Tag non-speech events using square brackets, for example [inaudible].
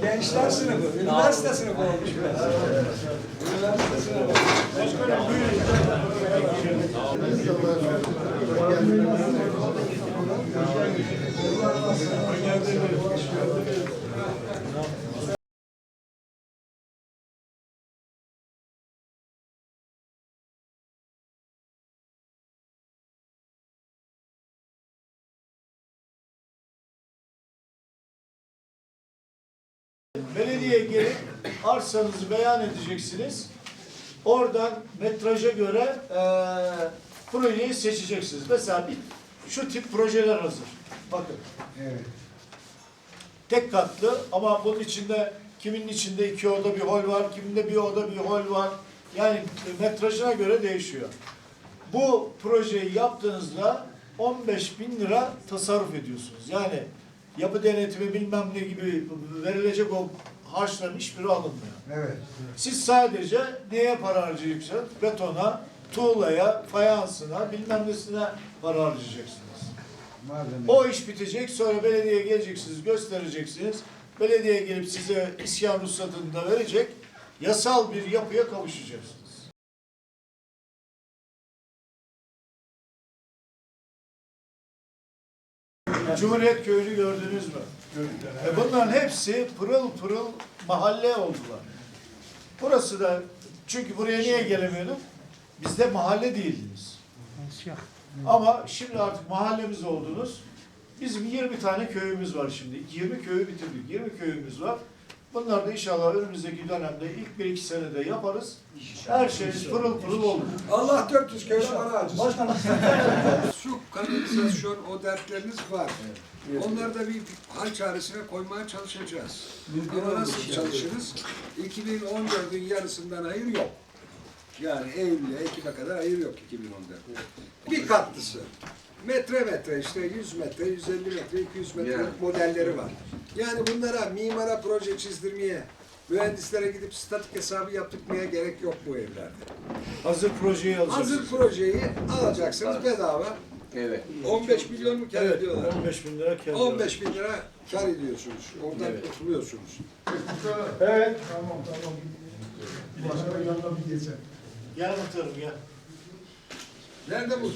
Gençler sınıfı, üniversite sınıfı olmuş biraz. Üniversite sınıfı. Belediye gelip arsanızı beyan edeceksiniz. Oradan metraja göre eee projeyi seçeceksiniz. Mesela bir, şu tip projeler hazır. Bakın. Evet. Tek katlı ama bunun içinde kiminin içinde iki oda bir hol var, kiminde bir oda bir hol var. Yani metrajına göre değişiyor. Bu projeyi yaptığınızda 15 bin lira tasarruf ediyorsunuz. Yani yapı denetimi bilmem ne gibi verilecek o harçların hiçbiri alınmıyor. Evet. Siz sadece neye para harcayacaksınız? Betona, tuğlaya, fayansına, bilmem nesine para harcayacaksınız. Malzeme. O iş bitecek, sonra belediyeye geleceksiniz, göstereceksiniz. Belediye gelip size isyan ruhsatını da verecek. Yasal bir yapıya kavuşacaksınız. Cumhuriyet Köyü'nü gördünüz mü? E bunların hepsi pırıl pırıl mahalle oldular. Burası da çünkü buraya niye gelemiyorduk? Biz de mahalle değildiniz. Ama şimdi artık mahallemiz oldunuz. Bizim 20 tane köyümüz var şimdi. 20 köyü bitirdik. 20 köyümüz var. Bunlar da inşallah önümüzdeki dönemde ilk bir iki senede yaparız. Her şeyimiz pırıl pırıl olur. Allah 400 köyde bana acısın. Su, [laughs] kanalizasyon o dertleriniz var. Onları da bir hal çaresine koymaya çalışacağız. Ama nasıl çalışırız? 2014'ün yarısından hayır yok. Yani Eylül'e, Ekim'e kadar hayır yok 2014. Bir katlısı. Metre metre işte 100 metre, 150 metre, 200 metre modelleri var. Yani bunlara mimara proje çizdirmeye, mühendislere gidip statik hesabı yaptırmaya gerek yok bu evlerde. Hazır projeyi alacaksınız. Hazır projeyi alacaksınız bedava. Evet. 15 milyon mu kar Evet, ediyorlar? 15 bin lira kâr. 15 bin lira kar ediyorsunuz. Oradan kurtuluyorsunuz. Evet. Tamam tamam. Başka yanına bir geçelim. Gel muhtarım gel. Nerede bu?